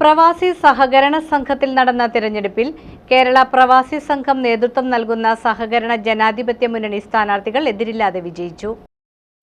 പ്രവാസി സഹകരണ സംഘത്തിൽ നടന്ന തിരഞ്ഞെടുപ്പിൽ കേരള പ്രവാസി സംഘം നേതൃത്വം നൽകുന്ന സഹകരണ ജനാധിപത്യ മുന്നണി സ്ഥാനാർത്ഥികൾ എതിരില്ലാതെ വിജയിച്ചു.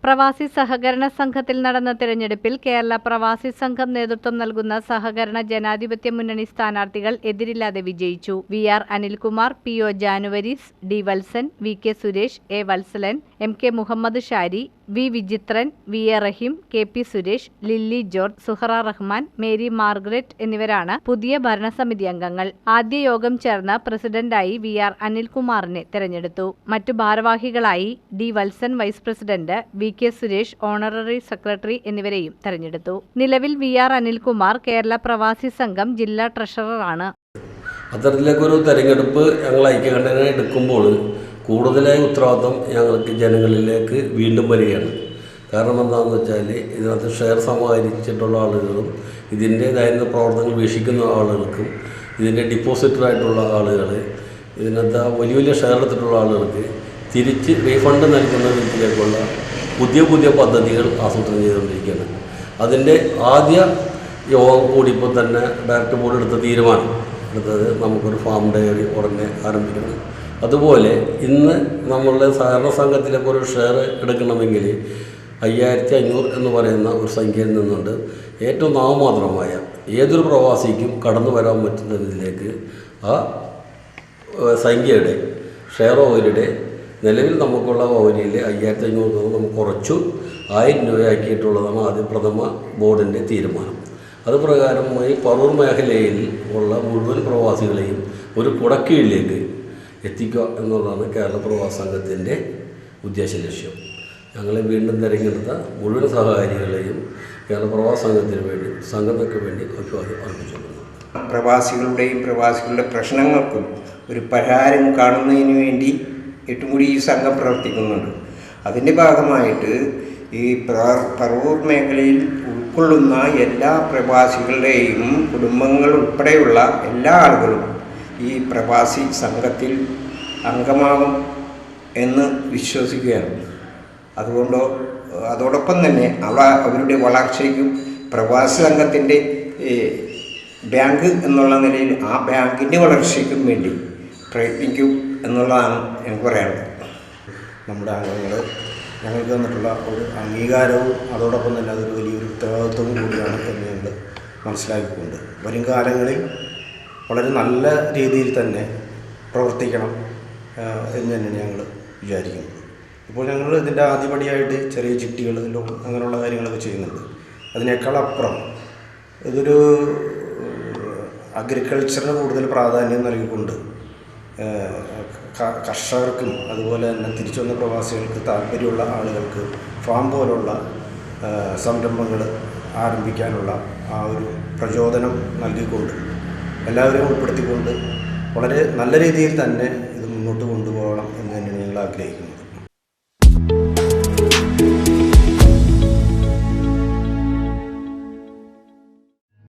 പ്രവാസി സഹകരണ സംഘത്തിൽ നടന്ന തിരഞ്ഞെടുപ്പിൽ കേരള പ്രവാസി സംഘം നേതൃത്വം നൽകുന്ന സഹകരണ ജനാധിപത്യ മുന്നണി സ്ഥാനാർത്ഥികൾ എതിരില്ലാതെ വിജയിച്ചു. V R Anilkumar P O Januarius D Valsan V K Suresh A Valsalan M K Muhammad Shari V Vichithran V A Rahim K P Suresh Lilly George Suhara Rahman Mary Margaret എന്നിവരാണ് പുതിയ ഭരണസമിതി അംഗങ്ങൾ. ആദ്യ യോഗം ചേർന്ന് പ്രസിഡന്റായി V R അനിൽകുമാറിനെ തെരഞ്ഞെടുത്തു. മറ്റു ഭാരവാഹികളായി D Valsan vice president V K Suresh honorary secretary എന്നിവരെയും തെരഞ്ഞെടുത്തു. നിലവിൽ വി ആർ അനിൽകുമാർ കേരള പ്രവാസി സംഘം ജില്ലാ ട്രഷററാണ്. അത്തരത്തിലേക്കൊരു തെരഞ്ഞെടുപ്പ് ഞങ്ങൾ ഐക്യകണ്ഠന എടുക്കുമ്പോൾ കൂടുതലായ ഉത്തരവാദിത്വം ഞങ്ങൾക്ക് ജനങ്ങളിലേക്ക് വീണ്ടും വരികയാണ്. കാരണം എന്താണെന്ന് വെച്ചാൽ ഇതിനകത്ത് ഷെയർ സമാഹരിച്ചിട്ടുള്ള ആളുകളും ഇതിന്റേതായിരുന്ന പ്രവർത്തനങ്ങൾ വീക്ഷിക്കുന്ന ആളുകൾക്കും ഇതിന്റെ ഡിപ്പോസിറ്ററായിട്ടുള്ള ആളുകൾ ഇതിനകത്ത് വലിയ വലിയ ഷെയർ എടുത്തിട്ടുള്ള ആളുകൾക്ക് തിരിച്ച് റീഫണ്ട് നൽകുന്ന വിധത്തിലേക്കുള്ള പുതിയ പുതിയ പദ്ധതികൾ ആസൂത്രണം ചെയ്തുകൊണ്ടിരിക്കുകയാണ്. അതിന്റെ ആദ്യ യോഗം കൂടി ഇപ്പോൾ തന്നെ ഡയറക്ടർ ബോർഡ് എടുത്ത തീരുമാനം. എടുത്തത് നമുക്കൊരു ഫാം ഡയറി ഉടനെ ആരംഭിക്കണം. അതുപോലെ ഇന്ന് നമ്മളുടെ സഹകരണ സംഘത്തിലെ ഒരു ഷെയർ എടുക്കണമെങ്കിൽ അയ്യായിരത്തി അഞ്ഞൂറ് എന്ന് പറയുന്ന ഒരു സംഖ്യയിൽ നിന്നുണ്ട്. ഏറ്റവും നാമമാത്രമായ ഏതൊരു പ്രവാസിക്കും കടന്നു വരാൻ പറ്റുന്ന ഇതിലേക്ക് ആ സംഖ്യയുടെ ഷെയർ ഓഹരിയുടെ നിലവിൽ നമുക്കുള്ള ഓഹരിയിൽ അയ്യായിരത്തി അഞ്ഞൂറ് രൂപ നമുക്ക് കുറച്ചു ആയിരം രൂപയാക്കിയിട്ടുള്ളതാണ് ആദ്യ പ്രഥമ ബോർഡിന്റെ തീരുമാനം. അത് ഈ പറൂർ മേഖലയിൽ ഉള്ള മുഴുവൻ പ്രവാസികളെയും ഒരു കുടക്കീഴിലേക്ക് എത്തിക്കുക എന്നുള്ളതാണ് കേരള പ്രവാസ സംഘത്തിന്റെ ഉദ്ദേശ ലക്ഷ്യം. ഞങ്ങളെ വീണ്ടും തിരഞ്ഞെടുത്ത മുഴുവൻ സഹകാരികളെയും കേരള പ്രവാസ സംഘത്തിന് വേണ്ടി സംഘങ്ങൾക്ക് വേണ്ടി അഭിവാദ്യം അർപ്പിച്ചിരുന്നു പ്രവാസികളുടെയും പ്രവാസികളുടെ പ്രശ്നങ്ങൾക്കും ഒരു പരിഹാരം കാണുന്നതിന് വേണ്ടി എട്ടുകൂടി ഈ സംഘം പ്രവർത്തിക്കുന്നുണ്ട്. അതിന്റെ ഭാഗമായിട്ട് ഈ പറവൂർ മേഖലയിൽ ഉൾക്കൊള്ളുന്ന എല്ലാ പ്രവാസികളുടെയും കുടുംബങ്ങൾ ഉൾപ്പെടെയുള്ള എല്ലാ ആളുകളും ഈ പ്രവാസി സംഘത്തിൽ അംഗമാകും എന്ന് വിശ്വസിക്കുകയാണ്. അതുകൊണ്ടോ അതോടൊപ്പം തന്നെ അവ അവരുടെ വളർച്ചയ്ക്കും പ്രവാസി സംഘത്തിന്റെ ബാങ്ക് എന്നുള്ള നിലയിൽ ആ ബാങ്കിന്റെ വളർച്ചയ്ക്കും വേണ്ടി പ്രയത്നിക്കും എന്നുള്ളതാണ് എനിക്ക് പറയാനുള്ളത്. നമ്മുടെ അംഗങ്ങൾ ഞങ്ങൾക്ക് തന്നിട്ടുള്ള ഒരു അംഗീകാരവും അതോടൊപ്പം തന്നെ അതൊരു വലിയൊരു ഉത്തരവാദിത്വവും കൂടിയാണ് എന്ന് ഞങ്ങൾ മനസ്സിലാക്കിക്കൊണ്ട് വരും കാലങ്ങളിൽ വളരെ നല്ല രീതിയിൽ തന്നെ പ്രവർത്തിക്കണം എന്ന് തന്നെയാണ് ഞങ്ങൾ വിചാരിക്കുന്നത്. ഇപ്പോൾ ഞങ്ങൾ ഇതിന്റെ ആദ്യപടിയായിട്ട് ചെറിയ ചിട്ടികൾ അങ്ങനെയുള്ള കാര്യങ്ങളൊക്കെ ചെയ്യുന്നുണ്ട്. അതിനേക്കാൾ അപ്പുറം ഇതൊരു അഗ്രികൾച്ചറിന് കൂടുതൽ പ്രാധാന്യം നൽകിക്കൊണ്ട് കർഷകർക്കും അതുപോലെ തന്നെ തിരിച്ചു വന്ന പ്രവാസികൾക്ക് താല്പര്യമുള്ള ആളുകൾക്ക് ഫാം പോലുള്ള സംരംഭങ്ങൾ ആരംഭിക്കാനുള്ള ആ ഒരു പ്രചോദനം നൽകിക്കൊണ്ട് എല്ലാവരെയും ഉൾപ്പെടുത്തിക്കൊണ്ട് വളരെ നല്ല രീതിയിൽ തന്നെ ഇത് മുന്നോട്ട് കൊണ്ടുപോകണം എന്ന് തന്നെയാണ് ഞങ്ങൾ ആഗ്രഹിക്കുന്നത്.